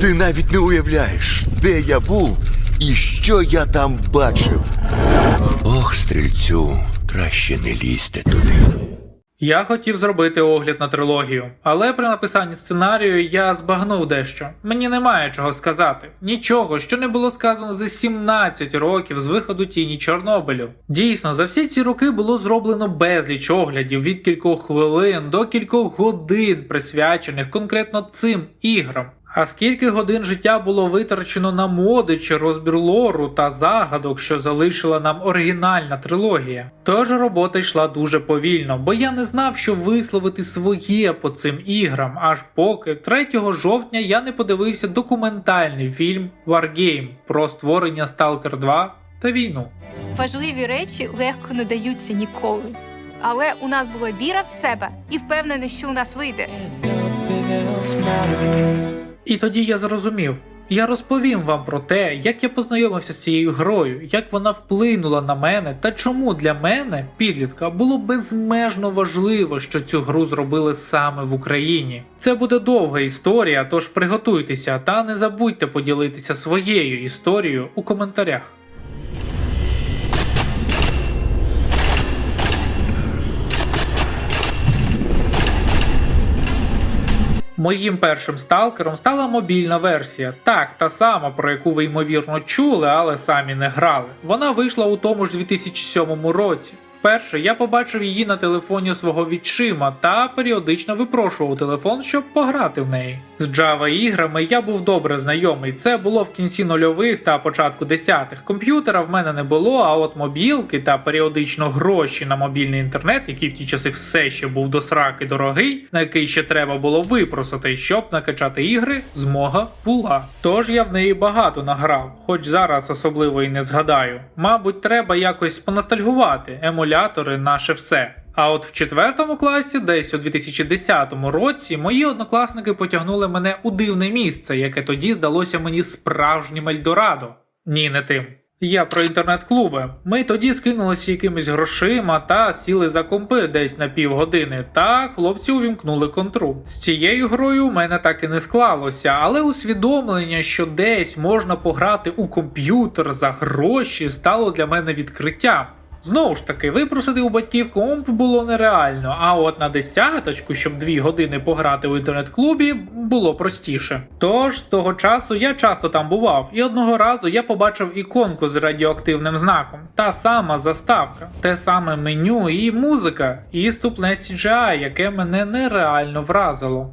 Ти навіть не уявляєш, де я був і що я там бачив. Ох, стрільцю, краще не лізьте туди. Я хотів зробити огляд на трилогію, але при написанні сценарію я збагнув дещо. Мені немає чого сказати. Нічого, що не було сказано за 17 років з виходу тіні Чорнобилю. Дійсно, за всі ці роки було зроблено безліч оглядів від кількох хвилин до кількох годин, присвячених конкретно цим іграм. А скільки годин життя було витрачено на моди чи розбір лору та загадок, що залишила нам оригінальна трилогія. Тож робота йшла дуже повільно, бо я не знав, що висловити своє по цим іграм, аж поки 3 жовтня я не подивився документальний фільм Wargame про створення Stalker 2 та війну. Важливі речі легко не даються ніколи. Але у нас була віра в себе і впевненість, що у нас вийде. І тоді я зрозумів. Я розповім вам про те, як я познайомився з цією грою, як вона вплинула на мене та чому для мене, підлітка, було безмежно важливо, що цю гру зробили саме в Україні. Це буде довга історія, тож приготуйтеся та не забудьте поділитися своєю історією у коментарях. Моїм першим сталкером стала мобільна версія. Так, та сама, про яку ви ймовірно чули, але самі не грали. Вона вийшла у тому ж 2007 році. Вперше я побачив її на телефоні свого відчима та періодично випрошував телефон, щоб пограти в неї. З Java іграми я був добре знайомий. Це було в кінці нульових та початку десятих. Комп'ютера в мене не було, а от мобілки та періодично гроші на мобільний інтернет, який в ті часи все ще був до сраки дорогий, на який ще треба було випросити, щоб накачати ігри, змога була. Тож я в неї багато награв, хоч зараз особливо і не згадаю. Мабуть, треба якось поностальгувати. Емулятори наше все. А от в четвертому класі, десь у 2010 році, мої однокласники потягнули мене у дивне місце, яке тоді здалося мені справжнім Ельдорадо. Ні, не тим. Я про інтернет-клуби. Ми тоді скинулися якимись грошима та сіли за компи десь на півгодини, та хлопці увімкнули контру. З цією грою у мене так і не склалося, але усвідомлення, що десь можна пограти у комп'ютер за гроші, стало для мене відкриттям. Знову ж таки, випросити у батьків комп було нереально, а от на десяточку, щоб дві години пограти в інтернет-клубі, було простіше. Тож з того часу я часто там бував, і одного разу я побачив іконку з радіоактивним знаком. Та сама заставка, те саме меню і музика, і ступне CGI, яке мене нереально вразило.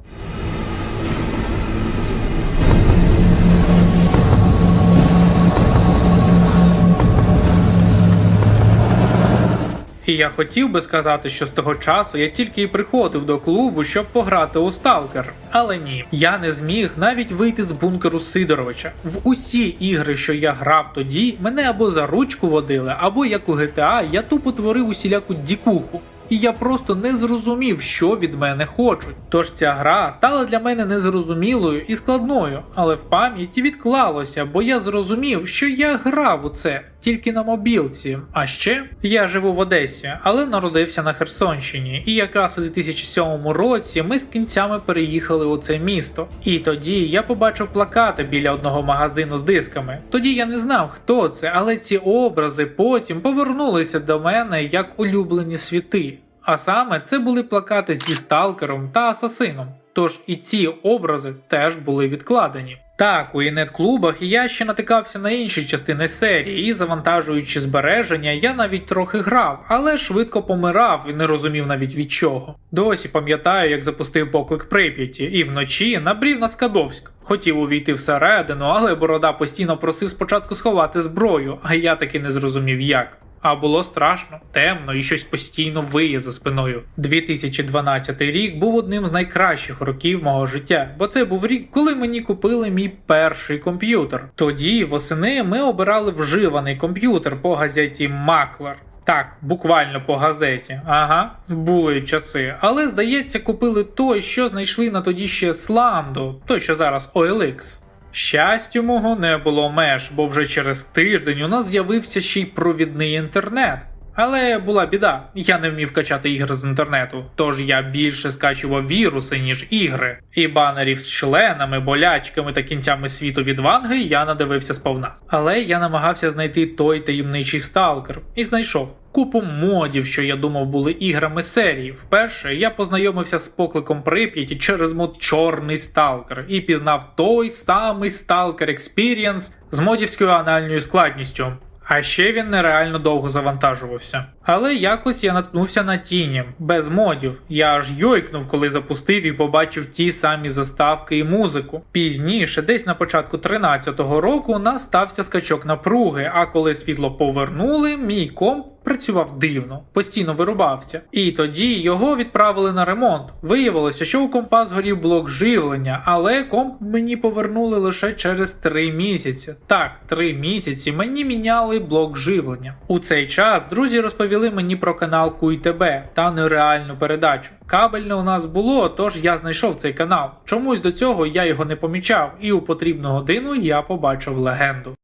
Я хотів би сказати, що з того часу я тільки й приходив до клубу, щоб пограти у Сталкер. Але ні, я не зміг навіть вийти з бункеру Сидоровича. В усі ігри, що я грав тоді, мене або за ручку водили, або як у GTA, я тупо творив усіляку дікуху. І я просто не зрозумів, що від мене хочуть. Тож ця гра стала для мене незрозумілою і складною, але в пам'яті відклалося, бо я зрозумів, що я грав у це тільки на мобілці. А ще я живу в Одесі, але народився на Херсонщині. І якраз у 2007 році ми з кінцями переїхали у це місто. І тоді я побачив плакати біля одного магазину з дисками. Тоді я не знав, хто це, але ці образи потім повернулися до мене як улюблені світи. А саме це були плакати зі сталкером та асасином. Тож і ці образи теж були відкладені. Так, у інет-клубах я ще натикався на інші частини серії, і завантажуючи збереження, я навіть трохи грав, але швидко помирав і не розумів навіть від чого. Досі пам'ятаю, як запустив поклик Прип'яті, і вночі набрів на Скадовськ. Хотів увійти всередину, але борода постійно просив спочатку сховати зброю, а я таки не зрозумів як. А було страшно, темно і щось постійно виє за спиною. 2012 рік був одним з найкращих років мого життя, бо це був рік, коли мені купили мій перший комп'ютер. Тоді, восени, ми обирали вживаний комп'ютер по газеті Маклер. Так, буквально по газеті. Ага, були часи. Але здається, купили той, що знайшли на тоді ще Сландо, той, що зараз OLX. Щастю мого не було меж, бо вже через тиждень у нас з'явився ще й провідний інтернет. Але була біда, я не вмів качати ігри з інтернету, тож я більше скачував віруси, ніж ігри. І банерів з членами, болячками та кінцями світу від Ванги я надивився сповна. Але я намагався знайти той таємничий сталкер і знайшов. Купу модів, що я думав були іграми серії. Вперше я познайомився з покликом Прип'яті через мод Чорний Сталкер і пізнав той самий Сталкер Experience з модівською анальною складністю. А ще він нереально довго завантажувався. Але якось я наткнувся на тіні, без модів. Я аж йойкнув, коли запустив і побачив ті самі заставки і музику. Пізніше, десь на початку 13-го року, настався скачок напруги, а коли світло повернули, мій комп працював дивно, постійно вирубався. І тоді його відправили на ремонт. Виявилося, що у компа згорів блок живлення, але комп мені повернули лише через 3 місяці. Так, 3 місяці мені міняли блок живлення. У цей час друзі розповіли мені про канал КуйТБ та нереальну передачу. Кабельне у нас було, тож я знайшов цей канал. Чомусь до цього я його не помічав, і у потрібну годину я побачив легенду.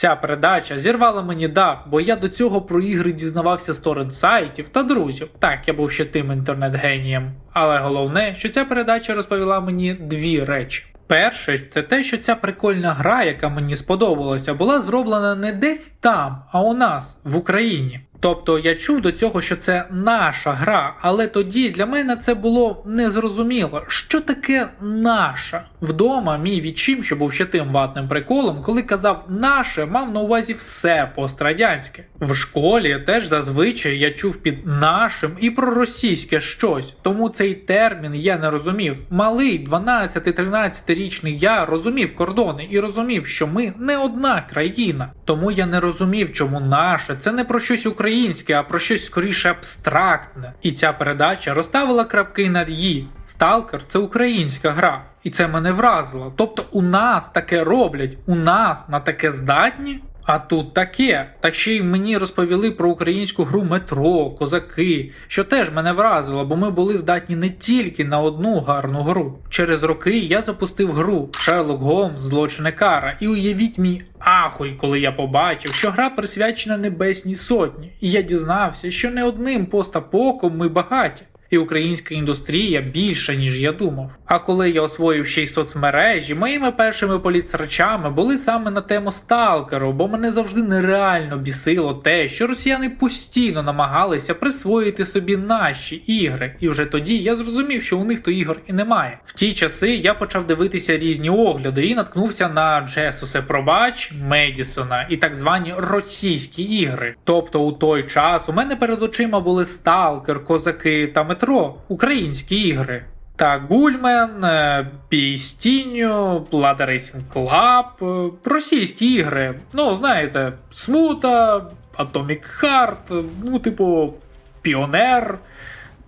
Ця передача зірвала мені дах, бо я до цього про ігри дізнавався з торрент сайтів та друзів. Так, я був ще тим інтернет-генієм. Але головне, що ця передача розповіла мені дві речі. Перше, це те, що ця прикольна гра, яка мені сподобалася, була зроблена не десь там, а у нас, в Україні. Тобто я чув до цього, що це наша гра, але тоді для мене це було незрозуміло, що таке наша. Вдома мій відчим, що був ще тим ватним приколом, коли казав наше, мав на увазі все пострадянське. В школі теж зазвичай я чув під нашим і про російське щось, тому цей термін я не розумів. Малий 12-13 річний я розумів кордони і розумів, що ми не одна країна. Тому я не розумів, чому наше це не про щось українське, а про щось скоріше абстрактне. І ця передача розставила крапки над «і». Сталкер це українська гра. І це мене вразило. Тобто у нас таке роблять, у нас на таке здатні. А тут таке. Та ще й мені розповіли про українську гру метро, козаки, що теж мене вразило, бо ми були здатні не тільки на одну гарну гру. Через роки я запустив гру Sherlock Holmes Злочини Кара, і уявіть мій ахуй, коли я побачив, що гра присвячена Небесній Сотні, і я дізнався, що не одним постапоком ми багаті. І українська індустрія більша, ніж я думав. А коли я освоїв ще й соцмережі, моїми першими політсрачами були саме на тему сталкеру, бо мене завжди нереально бісило те, що росіяни постійно намагалися присвоїти собі наші ігри, і вже тоді я зрозумів, що у них то ігор і немає. В ті часи я почав дивитися різні огляди і наткнувся на Джесусе Пробач, Медісона і так звані російські ігри. Тобто у той час у мене перед очима були Сталкер, Козаки та Метро, українські ігри. Та Гульмен, Blood Racing Club, е, російські ігри. Ну, знаєте, Смута, Atomic Heart, ну, типу, Піонер.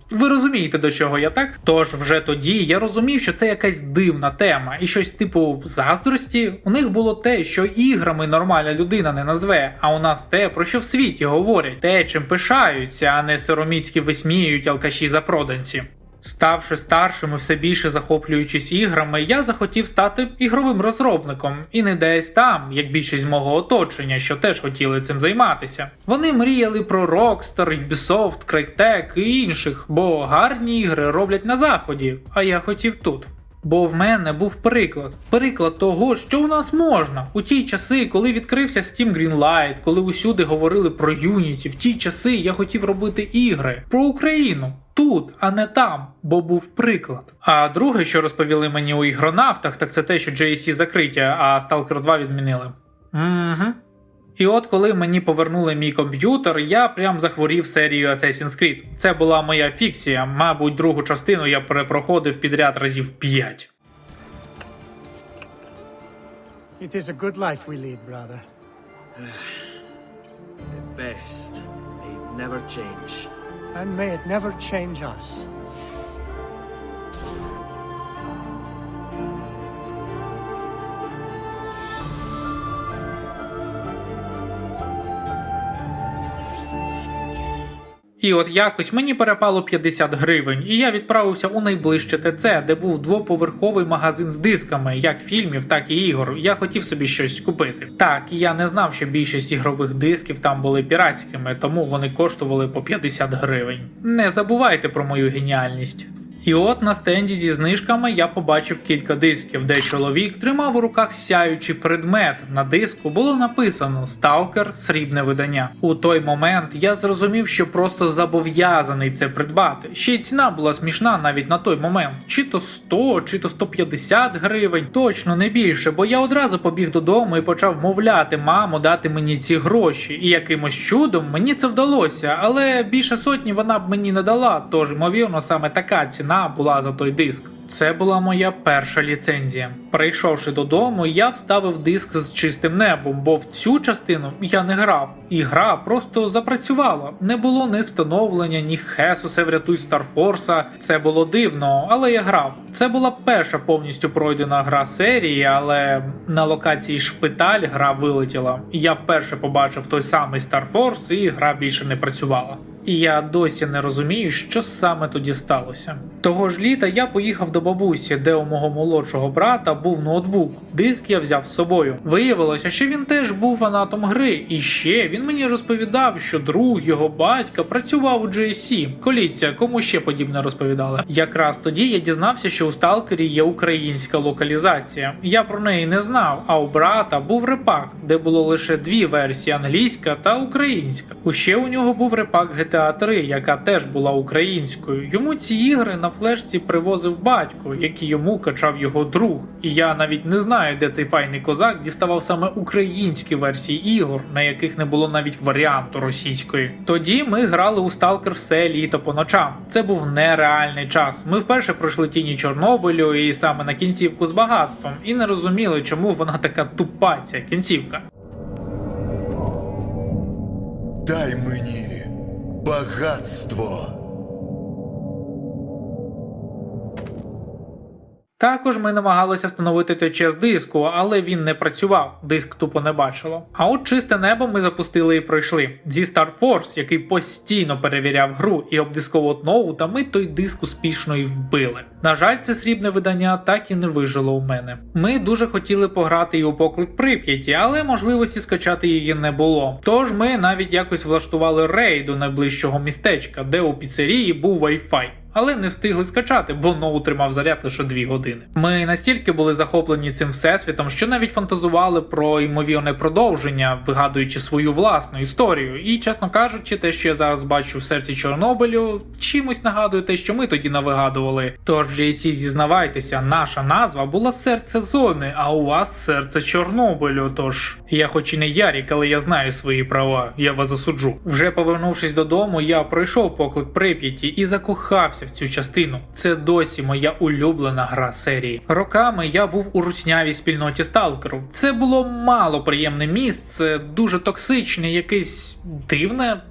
Ви розумієте, до чого я так? Тож вже тоді я розумів, що це якась дивна тема, і щось типу заздрості. У них було те, що іграми нормальна людина не назве, а у нас те, про що в світі говорять, те, чим пишаються, а не сироміцькі висміюють алкаші запроданці. Ставши старшим і все більше захоплюючись іграми, я захотів стати ігровим розробником, і не десь там, як більшість мого оточення, що теж хотіли цим займатися. Вони мріяли про Rockstar, Ubisoft, Crytek і інших, бо гарні ігри роблять на заході, а я хотів тут. Бо в мене був приклад, приклад того, що у нас можна. У ті часи, коли відкрився Steam Greenlight, коли усюди говорили про Unity, в ті часи я хотів робити ігри про Україну. Тут, а не там, бо був приклад. А друге, що розповіли мені у ігронавтах, так це те, що JSC закриті, а Stalker 2 відмінили. Угу. І от коли мені повернули мій комп'ютер, я прям захворів серією Assassin's Creed. Це була моя фікція, мабуть, другу частину я перепроходив підряд разів 5. It is a good life we lead, brother. The best. May it never change. And may it never change us. І от якось мені перепало 50 гривень, і я відправився у найближче ТЦ, де був двоповерховий магазин з дисками, як фільмів, так і ігор. Я хотів собі щось купити. Так, я не знав, що більшість ігрових дисків там були піратськими, тому вони коштували по 50 гривень. Не забувайте про мою геніальність. І от на стенді зі знижками я побачив кілька дисків, де чоловік тримав у руках сяючий предмет. На диску було написано Сталкер срібне видання. У той момент я зрозумів, що просто зобов'язаний це придбати. Ще й ціна була смішна навіть на той момент. Чи то 100, чи то 150 гривень, точно не більше, бо я одразу побіг додому і почав мовляти маму дати мені ці гроші. І якимось чудом мені це вдалося, але більше сотні вона б мені не дала. Тож, ймовірно, саме така ціна була за той диск. Це була моя перша ліцензія. Прийшовши додому, я вставив диск з чистим небом, бо в цю частину я не грав, і гра просто запрацювала. Не було ні встановлення, ні Хесусе врятуй Старфорса. Це було дивно, але я грав. Це була перша повністю пройдена гра серії, але на локації шпиталь гра вилетіла. Я вперше побачив той самий Старфорс, і гра більше не працювала. І я досі не розумію, що саме тоді сталося. Того ж літа я поїхав до бабусі, де у мого молодшого брата був ноутбук. Диск я взяв з собою. Виявилося, що він теж був фанатом гри, і ще він мені розповідав, що друг його батька працював у GSC. Коліться, кому ще подібне розповідали. Якраз тоді я дізнався, що у Сталкері є українська локалізація. Я про неї не знав, а у брата був репак, де було лише дві версії англійська та українська. Ще у нього був репак GTA 3, яка теж була українською. Йому ці ігри на флешці привозив батько, який йому качав його друг. І я навіть не знаю, де цей файний козак діставав саме українські версії ігор, на яких не було навіть варіанту російської. Тоді ми грали у Сталкер все літо по ночам. Це був нереальний час. Ми вперше пройшли тіні Чорнобилю і саме на кінцівку з багатством, і не розуміли, чому вона така тупа, ця кінцівка. Дай мені багатство. Також ми намагалися встановити ТЧ з диску, але він не працював, диск тупо не бачило. А от чисте небо ми запустили і пройшли. Зі Star Force, який постійно перевіряв гру і обдисковував ноута, ми той диск успішно і вбили. На жаль, це срібне видання так і не вижило у мене. Ми дуже хотіли пограти і у поклик Прип'яті, але можливості скачати її не було. Тож ми навіть якось влаштували рейд до найближчого містечка, де у піцерії був Wi-Fi. Але не встигли скачати, бо ноут тримав заряд лише 2 години. Ми настільки були захоплені цим всесвітом, що навіть фантазували про ймовірне продовження, вигадуючи свою власну історію. І, чесно кажучи, те, що я зараз бачу в серці Чорнобилю, чимось нагадує те, що ми тоді навигадували. Тож, JC, зізнавайтеся, наша назва була серце зони, а у вас серце Чорнобилю. Тож я, хоч і не Ярік, але я знаю свої права, я вас засуджу. Вже повернувшись додому, я пройшов поклик Прип'яті і закохався в цю частину. Це досі моя улюблена гра серії. Роками я був у руснявій спільноті сталкеру. Це було мало приємне місце, дуже токсичне, якесь дивне.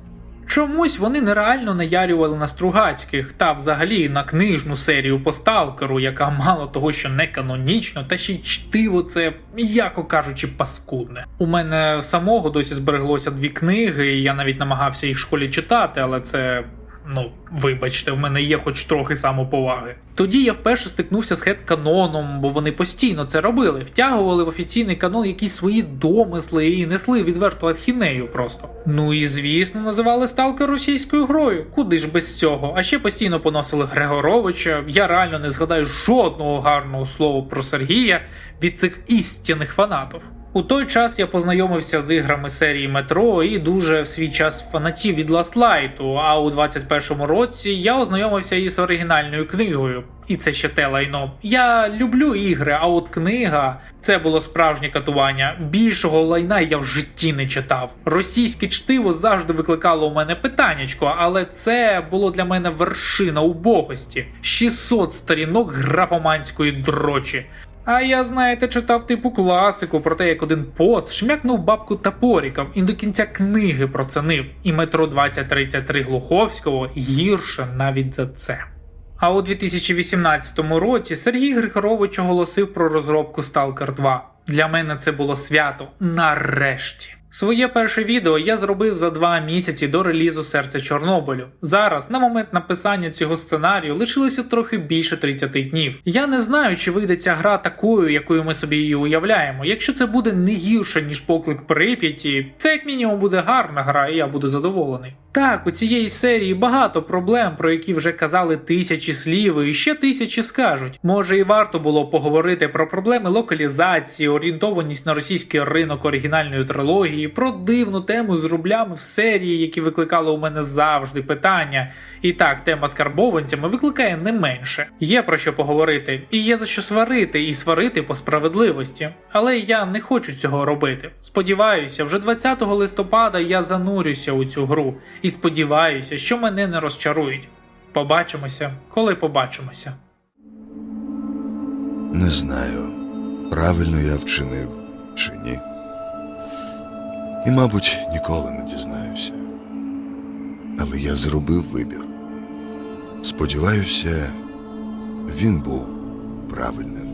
Чомусь вони нереально наярювали на Стругацьких та взагалі на книжну серію по сталкеру, яка мало того, що не канонічно, та ще й чтиво це, м'яко кажучи, паскудне. У мене самого досі збереглося дві книги, і я навіть намагався їх в школі читати, але це. Ну, вибачте, в мене є хоч трохи самоповаги. Тоді я вперше стикнувся з хет-каноном, бо вони постійно це робили, втягували в офіційний канон якісь свої домисли і несли відверту ахінею просто. Ну і звісно, називали сталкер російською грою. Куди ж без цього? А ще постійно поносили Григоровича. Я реально не згадаю жодного гарного слова про Сергія від цих істинних фанатів. У той час я познайомився з іграми серії Метро і дуже в свій час фанатів від Last Light, а у 21-му році я ознайомився із оригінальною книгою. І це ще те лайно. Я люблю ігри, а от книга це було справжнє катування. Більшого лайна я в житті не читав. Російське чтиво завжди викликало у мене питаннячко, але це було для мене вершина убогості. 600 сторінок графоманської дрочі. А я, знаєте, читав типу класику про те, як один поц шмякнув бабку топоріком і до кінця книги проценив. І метро 2033 Глуховського гірше навіть за це. А у 2018 році Сергій Григорович оголосив про розробку Stalker 2. Для мене це було свято нарешті. Своє перше відео я зробив за два місяці до релізу Серце Чорнобилю. Зараз, на момент написання цього сценарію, лишилося трохи більше 30 днів. Я не знаю, чи вийде ця гра такою, якою ми собі її уявляємо. Якщо це буде не гірше, ніж поклик Прип'яті, це як мінімум буде гарна гра, і я буду задоволений. Так, у цієї серії багато проблем, про які вже казали тисячі слів, і ще тисячі скажуть. Може і варто було поговорити про проблеми локалізації, орієнтованість на російський ринок оригінальної трилогії, про дивну тему з рублями в серії, які викликали у мене завжди питання. І так, тема з карбованцями викликає не менше. Є про що поговорити, і є за що сварити, і сварити по справедливості. Але я не хочу цього робити. Сподіваюся, вже 20 листопада я занурюся у цю гру і сподіваюся, що мене не розчарують. Побачимося, коли побачимося. Не знаю, правильно я вчинив чи ні. І, мабуть, ніколи не дізнаюся. Але я зробив вибір. Сподіваюся, він був правильним.